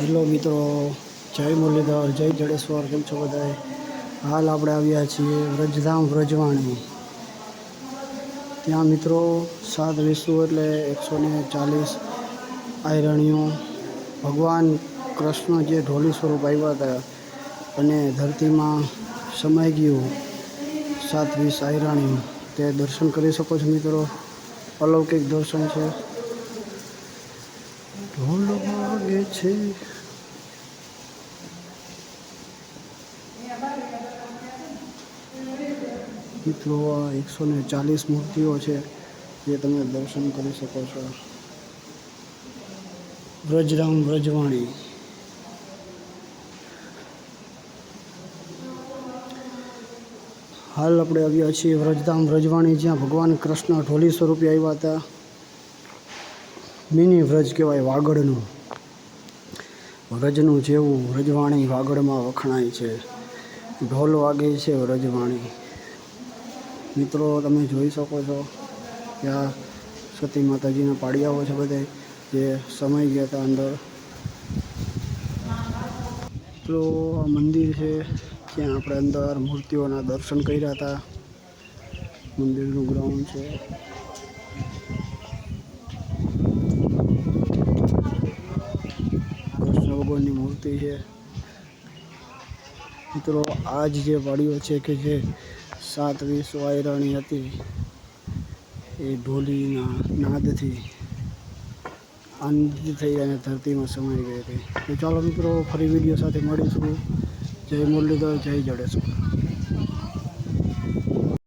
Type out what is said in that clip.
Hello મિત્રો, જય મુરલીધર, જય જડેશ્વર, કેમ છો બધાએ હાલ આપણે આવ્યા છીએ વ્રજધામ વ્રજવાણી. ત્યાં મિત્રો સાત વિસુ એટલે એકસો ને ચાલીસ આયરણીઓ, ભગવાન કૃષ્ણ જે ઢોલી સ્વરૂપ આવ્યા હતા અને ધરતીમાં સમાઈ ગયું સાત વીસ આયરાણીઓ. તે દર્શન કરી શકો છો મિત્રો? અલૌકિક દર્શન છે. ઢોલ વાગે છે. મિત્રો, આ એકસો ને ચાલીસ મૂર્તિઓ છે જે તમે દર્શન કરી શકો છો. વ્રજરામ વ્રજવાણી. હાલ આપણે આવ્યા છીએ વ્રજધામ વ્રજવાણી, જ્યાં ભગવાન કૃષ્ણ ઢોલી સ્વરૂપે આવ્યા હતા. મિની વ્રજ કહેવાય વાગડનું. વ્રજનું જેવું વ્રજવાણી વાગડમાં વખણાય છે. ઢોલ વાગે છે વ્રજવાણી. મિત્રો, તમે જોઈ શકો છો કે આ સતી માતાજીના પાડિયાઓ છે બધે, જે સમય ગયા હતા અંદર. મિત્રો, આ મંદિર છે ત્યાં આપણે અંદર મૂર્તિઓના દર્શન કર્યા હતા. મંદિરનું ગ્રાઉન્ડ છે. ભગવાનની મૂર્તિ છે. મિત્રો આ જ વાડીઓ છે કે જે સાત વીસ વાયરાણી હતી, એ ઢોલીના નાદથી આનંદિત થઈ અને ધરતીમાં સમાઈ ગઈ હતી. તો ચાલો મિત્રો, ફરી વીડિયો સાથે મળીશું. જય મુરલીધર, જય જડેશ્વર.